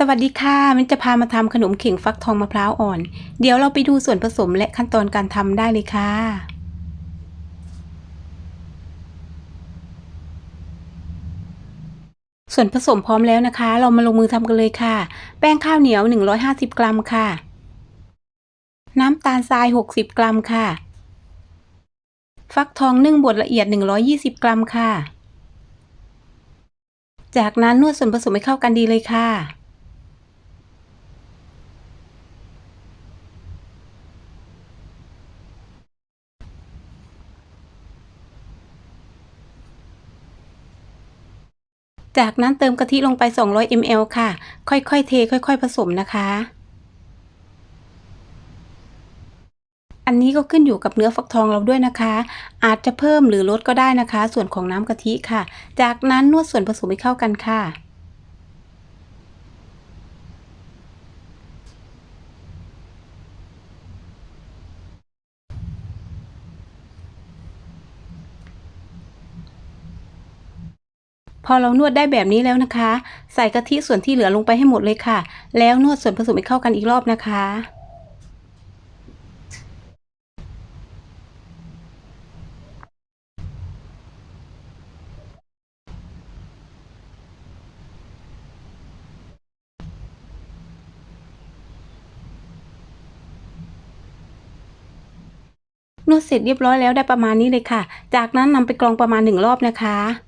สวัสดีค่ะมินจะพามาทำขนมเข่งฟักทองมะพร้าวอ่อน เดี๋ยวเราไปดูส่วนผสมและขั้นตอนการทำได้เลยค่ะ ส่วนผสมพร้อมแล้วนะคะ เรามาลงมือทำกันเลยค่ะ แป้งข้าวเหนียว 150 กรัมค่ะ น้ำตาลทราย 60 กรัมค่ะ ฟักทองนึ่งบดละเอียด 120 กรัมค่ะ จากนั้นนวดส่วนผสมให้เข้ากันดีเลยค่ะ จากนั้นเติมกะทิลงไป 200 ml ค่ะ ค่อยๆ เท ค่อย ๆ ผสมนะคะ อันนี้ก็ขึ้นอยู่กับเนื้อฟักทองเราด้วยนะคะ อาจจะเพิ่มหรือลดก็ได้นะคะ ส่วนของน้ำกะทิค่ะ จากนั้นนวดส่วนผสมให้เข้ากันค่ะ พอเรานวดได้แบบนี้แล้วนะคะ ใส่กะทิส่วนที่เหลือลงไปให้หมดเลยค่ะ แล้วนวดส่วนผสมให้เข้ากันอีกรอบนะคะนวดเสร็จเรียบร้อยแล้วได้ประมาณนี้เลยค่ะ จากนั้นนำไปกรองประมาณหนึ่งรอบนะคะ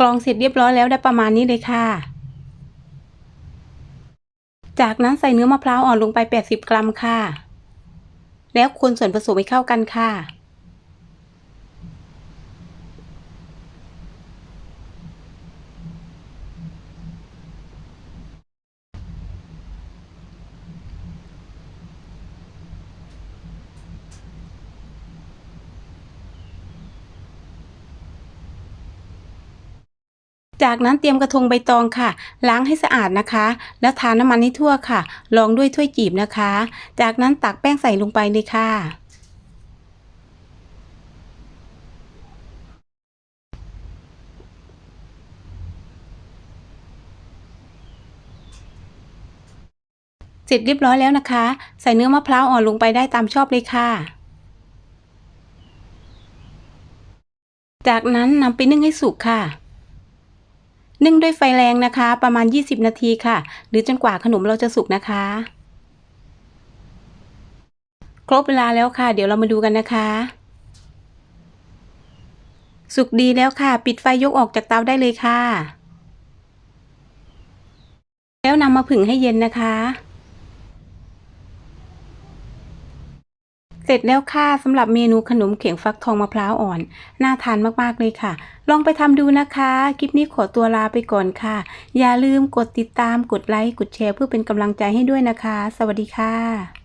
กรองเสร็จเรียบร้อยแล้วได้ประมาณนี้เลยค่ะ จากนั้นใส่เนื้อมะพร้าวอ่อนลงไป 80 กรัมค่ะ แล้วคนส่วนผสมให้เข้ากันค่ะ จากนั้นเตรียมกระทงใบตองค่ะ ล้างให้สะอาดนะคะ แล้วทาน้ำมันให้ทั่วค่ะ รองด้วยถ้วยจีบนะคะ จากนั้นตักแป้งใส่ลงไปเลยค่ะเสร็จเรียบร้อยแล้วนะคะ ใส่เนื้อมะพร้าวอ่อนลงไปได้ตามชอบเลยค่ะ จากนั้นนำไปนึ่งให้สุกค่ะ นึ่งด้วยไฟแรงนะคะ ประมาณ 20 นาทีค่ะ หรือจนกว่าขนมเราจะสุกนะคะ ครบเวลาแล้วค่ะ เดี๋ยวเรามาดูกันนะคะ สุกดีแล้วค่ะ ปิดไฟยกออกจากเตาได้เลยค่ะ แล้วนำมาผึ่งให้เย็นนะคะ เส ร็จแล้วค่ะสำหรับเมนูขนมเข่งฟักทองมะพร้าวอ่อน น่าทานมากๆเลยค่ะ ลองไปทำดูนะคะ คลิปนี้ขอตัวลาไปก่อนค่ะ อย่าลืมกดติดตามกดไลค์กดแชร์เพื่อเป็นกำลังใจให้ด้วยนะคะ สวัสดีค่ะ